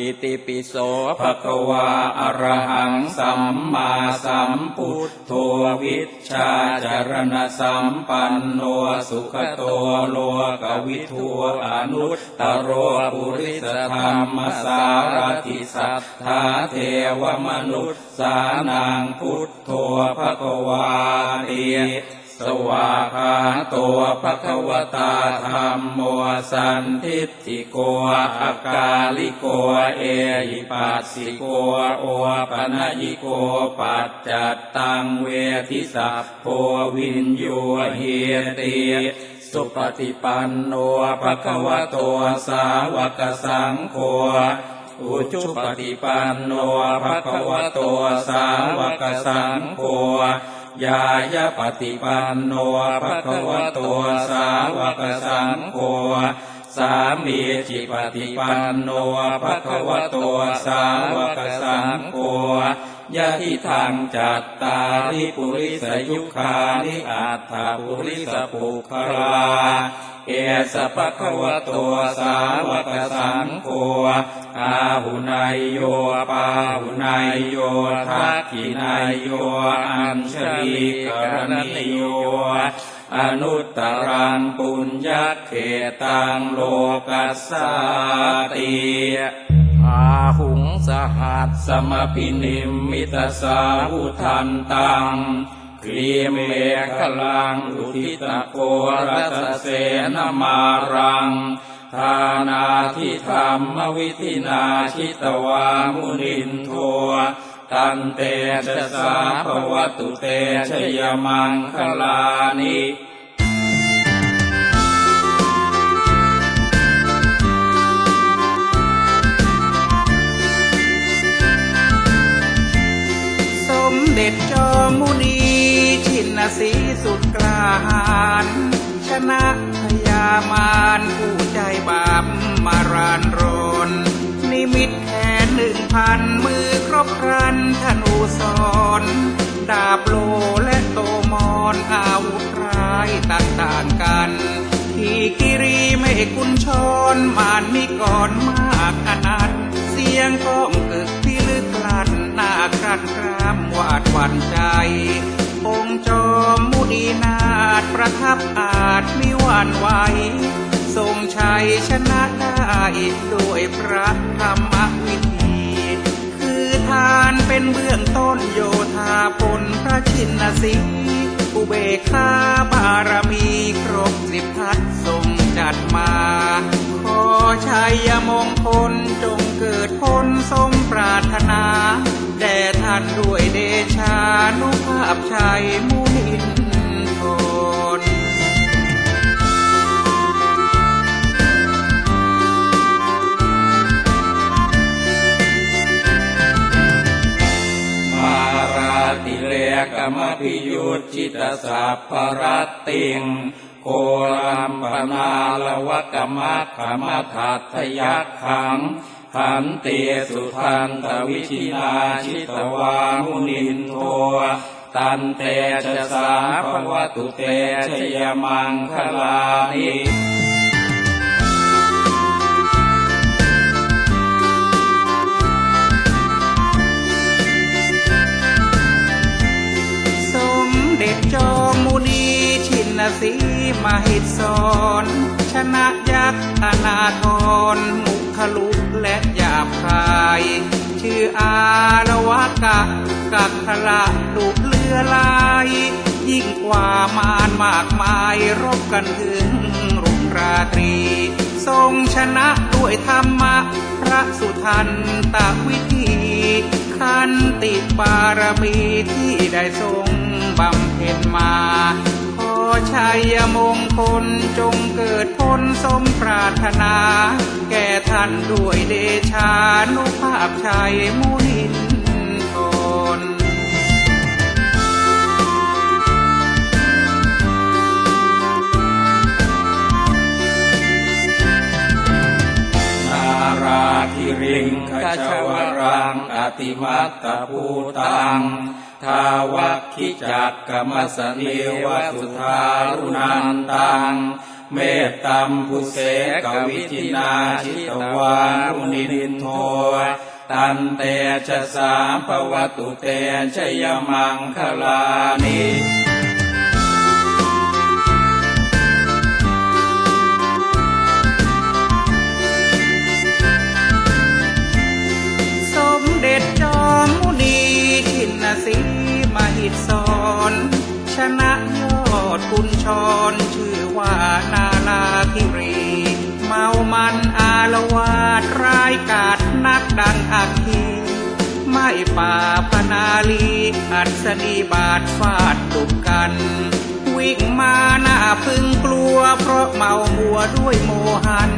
อิติปิโสภะคะวะอรหังสัมมาสัมพุทโธวิชชาจารณสัมปันโนสุขโตโลกวิทูอนุตตโรปุริสธรรมสารติสัทธาเทวมนุษย์สานังพุทโธภะคะวาติ สวาคาโตภะคะวตาธรรมโมสันทิฏฐิโกอากาลิโกเอหิปัสสิโกโอปะนยิโกปัจจัตตังเวทิสัพโพวินโยเฮติสุปฏิปันโนภะคะวะโตสาวกสังโฆอุจุปฏิปันโนภะคะวะโตสาวกสังโฆ ยายาปฏิปันโนภะคะวะโตสาวกสังโฆสามีจิปฏิปันโนภะคะวะโตสาวกสังโฆ ยะทิทางจัตตาริปุริสยุคานิอัตถปุริสปุคลาเอสะภะคะวะโตสาวกสังโฆอาหุนายโยปาหุนายโยทักขินายโยอัญชลีกรณิโยอนุตตรังปุญญเขตังโลกัสสาติ สหัสสมพินิมมิตสาหุทันตังครีเมฆลังอุทิตโกรัสเสนมารังทานาทิธรรมวิธินาชิตวามุนินโทตันเตชะสาภวตุเตชยมังคลานิ เด็จจอมมุนีชินสีสุดกลาหารชนะพยามารผู้ใจบาปมารานรน นิมิตแขนหนึ่งพันมือครบครันธนูสอนดาบโลและโตมอนอาวุธร้ายต่างๆกัน ที่กิรีไม่กุญชรมานมีก่อนมากอนัดเสียงก้องกึกที่ลึกลันหน้าครันครา ดหวั่นใจ องค์จอมมุนีนาถประทับอาจมิหวันไหวทรงชัยชนะได้ด้วยพระธรรมวิธี คือทานเป็นเบื้องต้นโยธาพลพระชินสีอุเบกขาบารมีครบสิบทัศทรง จัดมา ขอชัยมงคลจงเกิดผลสมปรารถนาแด่ท่านด้วยเดชานุภาพชัยมุนินทนมาราติเลกมพิยุจิตสัพพรติง โครัมปนาลวะกมัคขมัทัตยักขังขันเตสุทันตวิชินาชิตวามุนินโทตันเตชะสาภวตุเตชยมังคลานิสมเด็จจอมุนี นสีมหิตสอนชนะยักษ์อนาทรมุขลุกและหยาบคาย ชื่ออาละวะกะกักขละดุเลือลาย ยิ่งกว่ามารมากมายรบกันถึงรุ่งราตรี ทรงชนะด้วยธรรมะ พระสุทันตวิธีขันติบารมีที่ได้ทรงบำเพ็ญมา ชัยมงคลจงเกิดพ้นสมปรารถนา แก่ท่านด้วยเดชานุภาพชัยมุนิน ลิริงคชวรังอติมัตตภูตังทาวัคคิจักกมสเนวสุทารุนันตังเมตตัมพุเสกวิทินาชิตวารุนินโทตันเตชะสามปวตุเตชยมังคลานิ จอมมุนีชินสีมหิตสอนชนะยอดคุณชรชื่อว่านาลาคิรี เมามันอารวาดร้ายกาจนักดังอักขีไม่ป่าพนาลีอัศนีบาดฟาดตุกกัน วิ่งมาหน้าพึงกลัว เพราะเมามัวด้วยโมหัน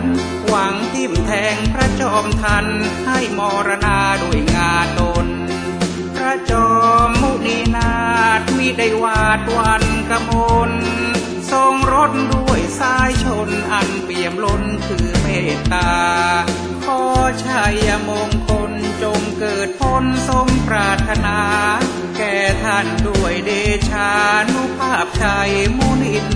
หวังทิ่มแทงพระจอมทันให้มรณาด้วยงาตน จอมมุนีนาถมิได้วาดวันกระมลทรงรถด้วยสายชนอันเปี่ยมล้นคือเมตตา ขอชัยมงคลจงเกิดพ้นสมปรารถนา แก่ท่านด้วยเดชานุภาพชัยมุนิน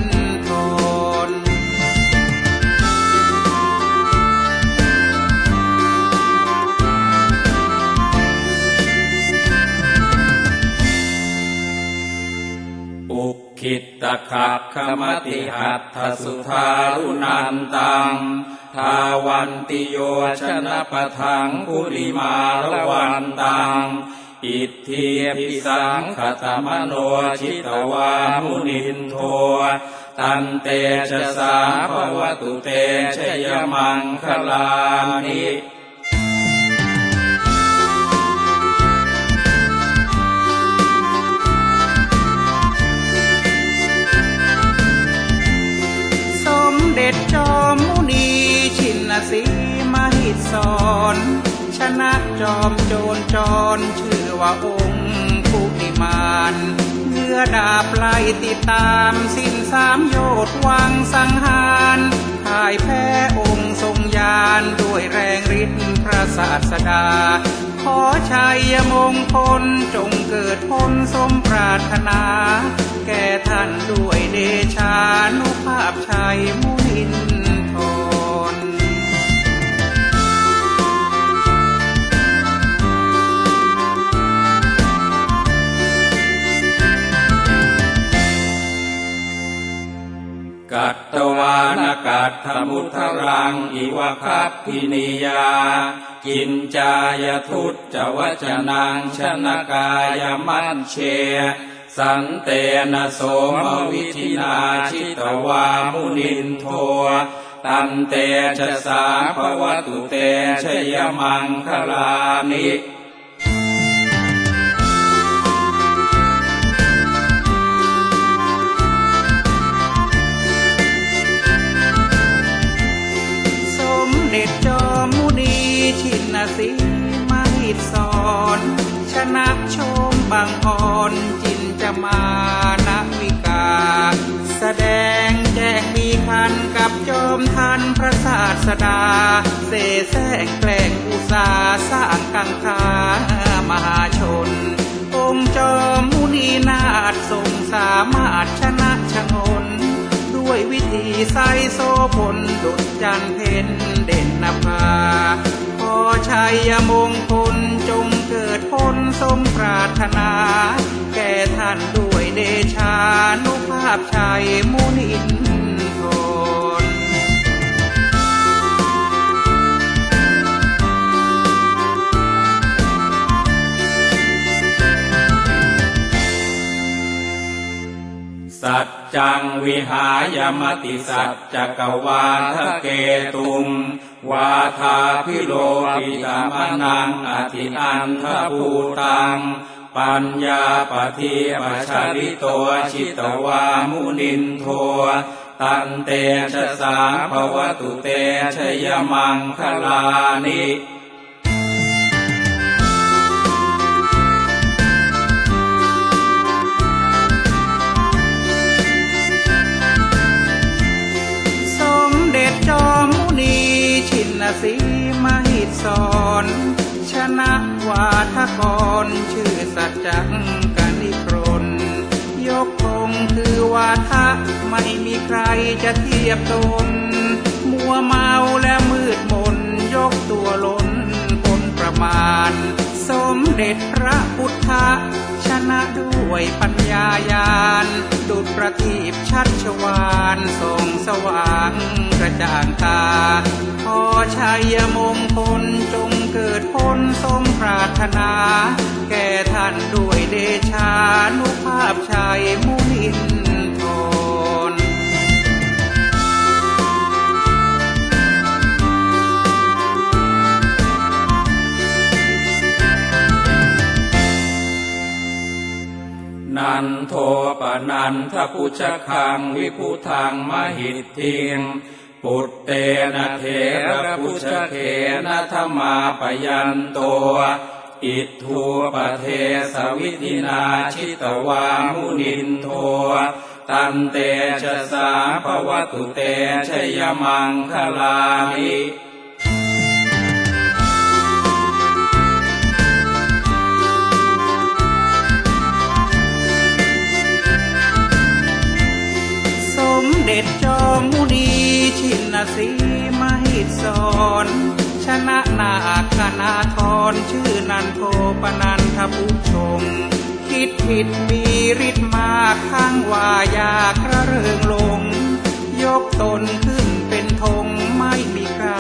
ตขักขมติหัตถสุธารุนันตัง ทาวันติโยชนะปะทังกุลิมาละวันตัง อิทธิพิสังขตมโนชิตวามุนินโทตันเตชะสาภวตุเตชยมังคลานิ เด็จจอมมุนีชินสีมหิตสอนชนะจอมโจรจรชื่อว่าองค์ผู้นิมานเมื่อดาบไล่ติดตามสิ้นสามโยชน์วังสังหารพ่ายแพ้องค์ทรงยานด้วยแรงฤทธิ์พระศาสดา ขอชัยมงคลจงเกิดพ้นสมปรารถนา แก่ท่านด้วยเดชานุภาพชัยมุินทรกัตตวานกัตถมุทรังอิวะคัพพินิยากินจายทุตจวจนังชนกายมัญเช สันเตนะโสมวิธินาชิตวามุนินโทตันเตชะสาภวตุเตชยมังคลานิสมเด็จจอมมุนีชินสีมหิตสอน ชนะชมบางอ่อนจิน จะมานะวิกา แสดงแจ้งมีคันกับจอมทันพระศาสดา เสแสร้งแกล้งอุสาสร้างกังขามหาชน องค์จอมมุนีนาถทรงสามารถชนะชงน ด้วยวิธีใสโซผลดุจจันเพ็ญเด่นนภาขอชัยมงคล สมปรารถนา แก่ท่านด้วยเดชานุภาพชัยมุนินทรสัจจังวิหายมติสัจจกวาทะเกตุง วาทาพิโลปิตามนังอธิอันทภูตัง ปัญญาปฏิปชาริโตชิตวามุนินโทตันเตชะสาภวตุเตชยมังคลานิ สีมหิตสอนชนะวาทกรชื่อสัจจังกนิพรนยกคงคือวาทะไม่มีใครจะเทียบตน มัวเมาและมืดมนยกตัวล้นคนประมาณ ด็จพระพุทธชนะด้วยปัญญายาณดุจประทีปชัดชวานส่งสว่างกระจ่างตาขอชัยมงคลจงเกิดพ้นสมปรารถนา แก่ท่านด้วยเดชานุภาพชัยมุนิน นันโทปนันทพุชคังวิพุทังมหิทธิงปุตเตนะเถระพุชเคนะธรรมาปยันโตอิทูปเทสวิธินาชิตวามุนินโทตันเตชะสาภวตุเตชยมังคลานิ เด็จจอมมุนีชินสีมหิตสอนชนะนาคนาทรชื่อนันโทปนันทพุชง คิดผิดมีฤทธิ์มาข้างว่ายากระเริงลง ยกตนขึ้นเป็นธงไม่มีใคร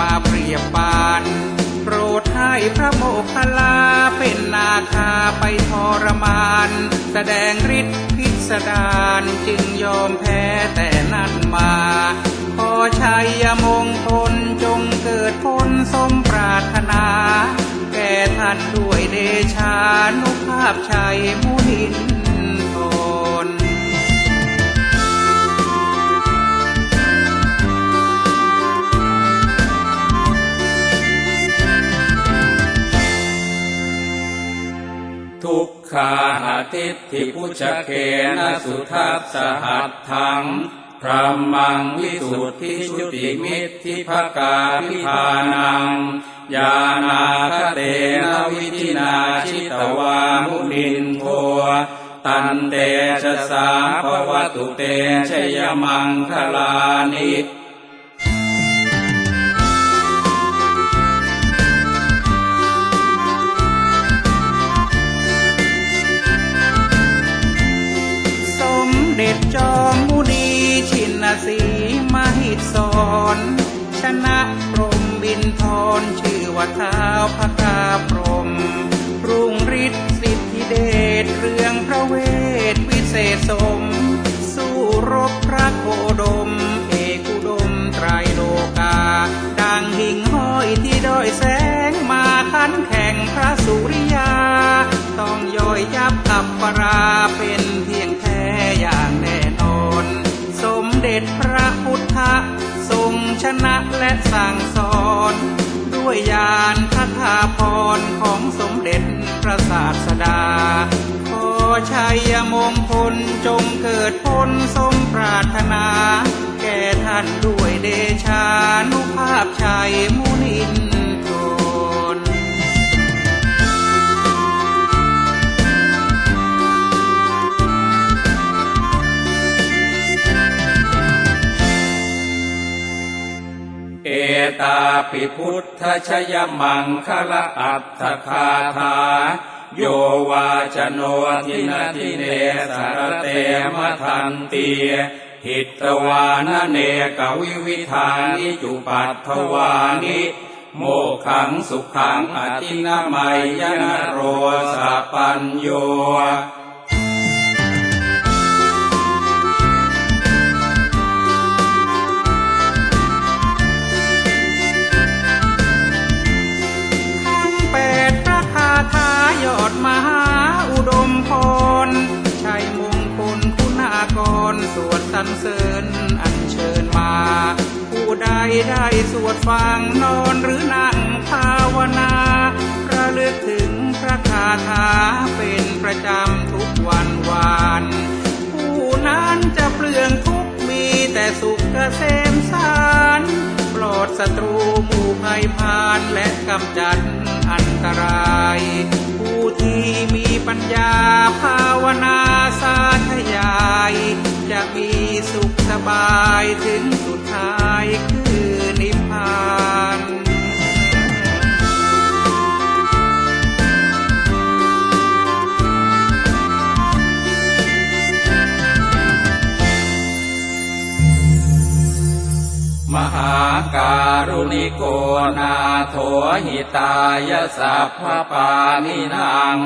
มาเปรียบปานโปรดให้พระโมคคัลลาเป็นนาคาไปทรมาน แสดงฤทธิ์ สดารจึงยอมแพ้แต่นั้นมา ขอชัยมงคลจงเกิดพ้นสมปรารถนา แก่ท่านด้วยเดชานุภาพชัยมุนิน ทุกขาหาทิฏฐิพุชเคนะสุทัสสหัตถังพระมังวิสุทธิชุติมิตรทิภกาพิธานังยานาคเตนะวิธินาชิตวามุนินโทตันเตชะสาภวตุเตชยมังคลานิ จอมมุนีชินสีมหิตสอนชนะพรมบินทรชื่อว่าท้าวพระกาพรมรุ่งฤทธิ์สิทธิเดชเรื่องพระเวทวิเศษสม สู้รบพระโคดม เอกุดมไตรโลกา ดังหิ่งห้อยที่ด้อยแสงมาขันแข่งพระสุริยา ต้องย่อยยับอับปราเป็น และสั่งสอน ด้วยญาณคาถาพรของสมเด็จพระศาสดา ขอชัยมงคลจงเกิดพ้นสมปรารถนา แก่ท่านด้วยเดชานุภาพชัยมุนิน ตาปิพุทธชยมังคละอัตถคาถาโยวาจโนทินาทิเนสารเตมทันเตียหิตวานเนกวิวิธานิจุปัตถวานิโมขังสุขังอตินามัยยนโรสปัญโย ถายอดมหาอุดมพรชัยมงคลคุณากร สวดสรรเสริญอัญเชิญมา ผู้ใดได้สวดฟังนอนหรือนั่งภาวนาระลึกถึงพระคาถา ภัยพานและกำจัดอันตราย ผู้ที่มีปัญญาภาวนาสาธยาย จะมีสุขสบายถึงสุดท้าย การุณิโกนาโถหิตายสัพพปานินาง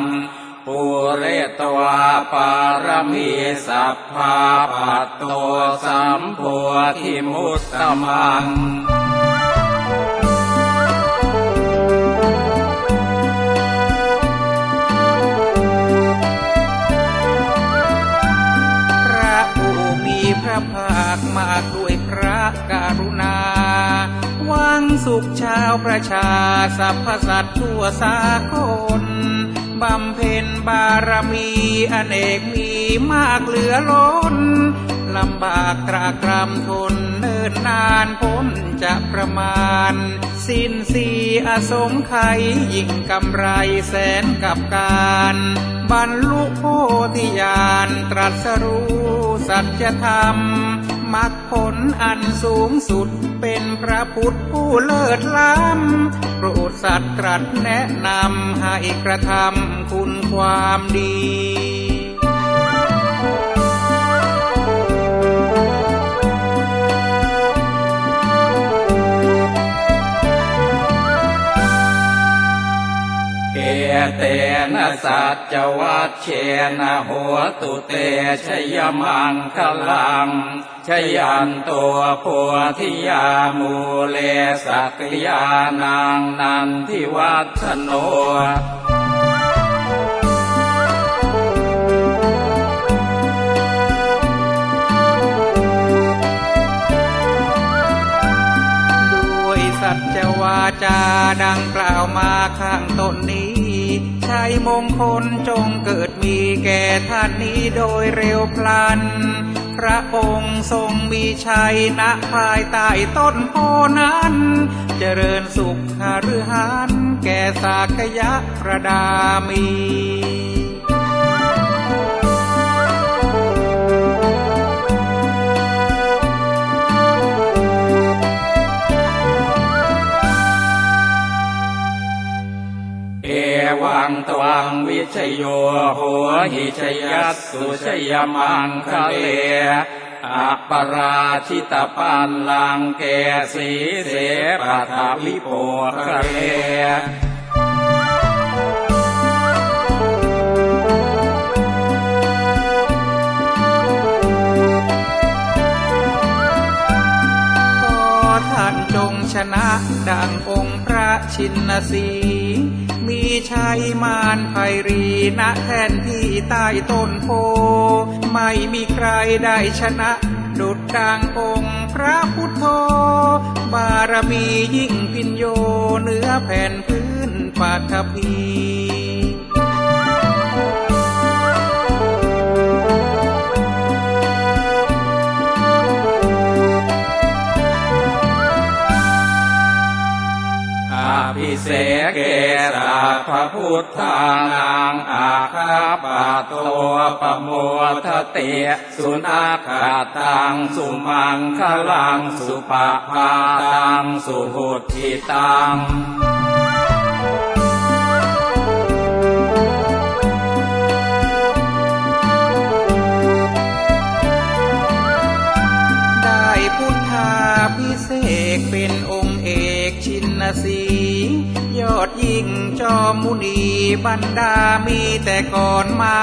ปุเรตวาปารมีสัพพาปัตโตสัมโพธิมุตตมังพระผู้มีพระภาคมาก สุขชาวประชาสรรพสัตว์ทั่วสากลบำเพ็ญบารมีอเนกมีมากเหลือล้นลำบากตรากรำทนเนิ่นนานพ้นจะประมาณ สิ้นสีอสงไขยยิ่งกำไรแสนกับการ บรรลุโพธิญาณตรัสรู้สัจธรรม มรรคผลอันสูงสุดเป็นพระพุทธผู้เลิศล้ำโปรดสัตว์ตรัสแนะนำให้กระทำคุณความดี เตนะสัจวัชเชนะโหตุเตชยมังคลังชยันตัวผัวทิยามูเลสักยานางนันทิวัฒโนด้วยสัจวาจาดังกล่าวมาข้างต้นนี้ มงคลจงเกิดมีแก่ท่านนี้โดยเร็วพลัน พระองค์ทรงมีชัยณภายใต้ต้นโพนั้น เจริญสุขหฤหันแก่สากยะประดามี งตวังวิชโยโหหิชยัสสุชยมังคะเลอัปปราชิตปันลังเกสีเสปัทวิโปคะเลขอท่านจงชนะดังองค์พระชินสี ชัยมานไพรีณแทนที่ใต้ต้นโพ ไม่มีใครได้ชนะ ดุดดังองค์พระพุทโธ บารมียิ่งพินโยเหนือแผ่นพื้นปาทพี พุทธานังอาคาปะโตปโมทเตสุนาคาตังสุมังคลังสุปะพาตังสุหุติตังได้พุทธาพิเศษเป็นองค์เอกชินสี ดยิ่งจอมมุนีบรรดามีแต่ก่อนมา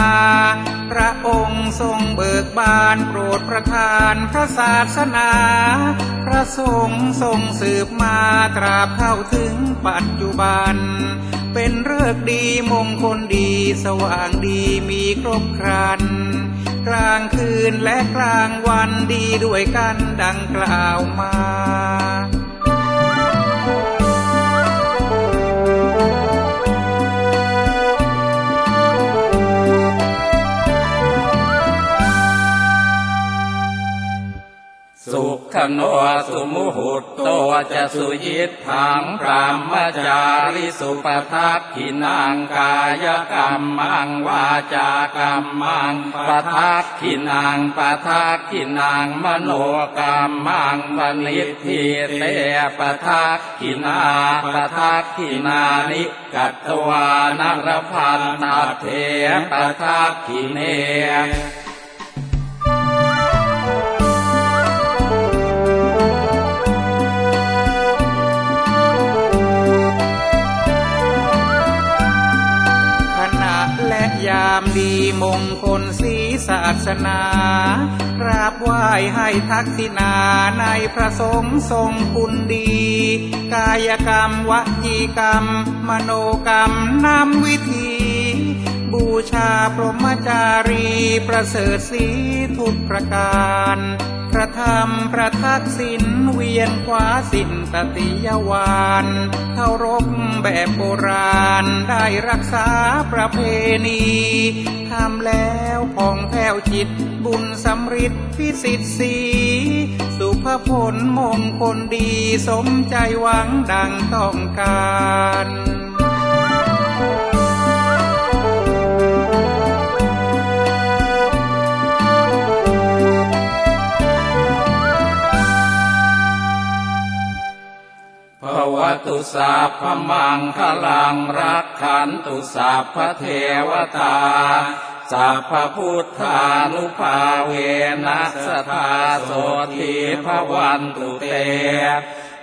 พระองค์ทรงเบิกบานโปรดประทานพระศาสนา พระสงฆ์ทรงสืบมาตราบเข้าถึงปัจจุบัน เป็นเรื่องดีมงคลดีสว่างดีมีครบครัน กลางคืนและกลางวันดีด้วยกันดังกล่าวมา ขโนสุมุหุตโตจะสุยิตถังพรามจาริสุปทักขินังกายกรรมังวาจากรรมังปทักขินังปทักขินังมโนกรรมังปณิทิเตปทักขินาปทักขินานิกัตตวานรพันตเถปทักขิเนามดีมงคลศีศาสนากราบไหว้ให้ทักษิณาในพระสงฆ์ทรงคุณดี กายกรรมวจีกรรม มโนกรรมนำวิธี บูชาพรหมจารีประเสริฐสีทุกประการ ระธรรมพระทักษิณเวียนขวาสินตติยวานเคารพแบบโบราณได้รักษาประเพณีทำแล้วผ่องแผ้วจิตบุญสำริดพิสิทธิ์สีสุภผลมงคลดีสมใจหวังดังต้องการ วตุสัพมังคลังรักขันตุสัพเทวตาสัพพพุทธานุภาเวนัสธาโสทีภวันตุเต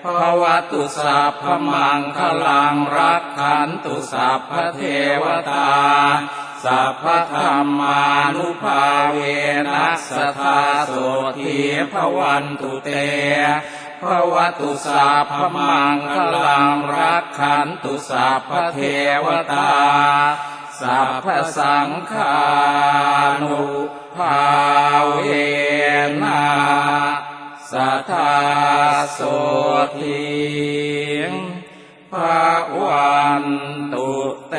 ภวตุสัพพมังคลังรักขันตุสัพพเทวตาสัพพธรรมานุภาเวนัสธาโสทีภวันตุเต ภวตุสัพพมังคลังรักขันตุสัพเทวตา สัพพสังฆานุภาเวนะสัทธาโสทิงภาวันตุเต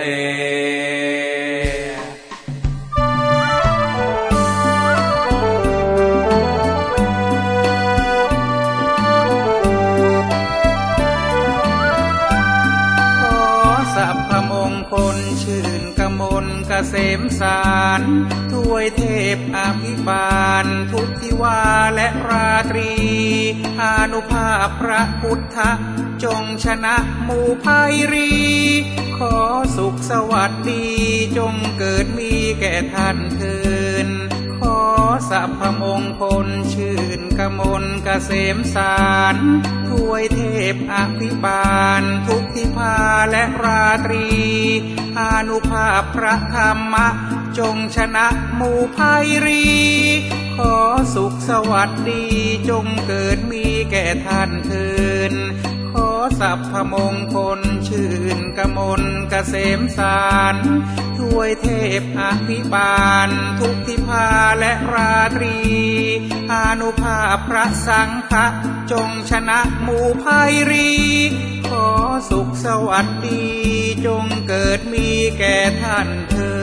กเกษมสารถ้วยเทพอภิบาล ทุกทิวาและราตรี อานุภาพพระพุทธ จงชนะหมู่ภัยรี ขอสุขสวัสดี จงเกิดมีแก่ท่านเทินขอ สัพพมงคลชื่นกมลเกษมสารถ้วยเทพอภิบาล ทุกทิพาและราตรี อานุภาพพระธรรมะ จงชนะหมู่ภัยรี ขอสุขสวัสดีจงเกิดมีแก่ท่านเทิน สัพพมงคลชื่นกมลเกษมสารถ้วยเทพอภิบาล ทุกทิพาและราตรี อานุภาพพระสังฆะจงชนะหมู่ภัยรี ขอสุขสวัสดี จงเกิดมีแก่ท่านเธอ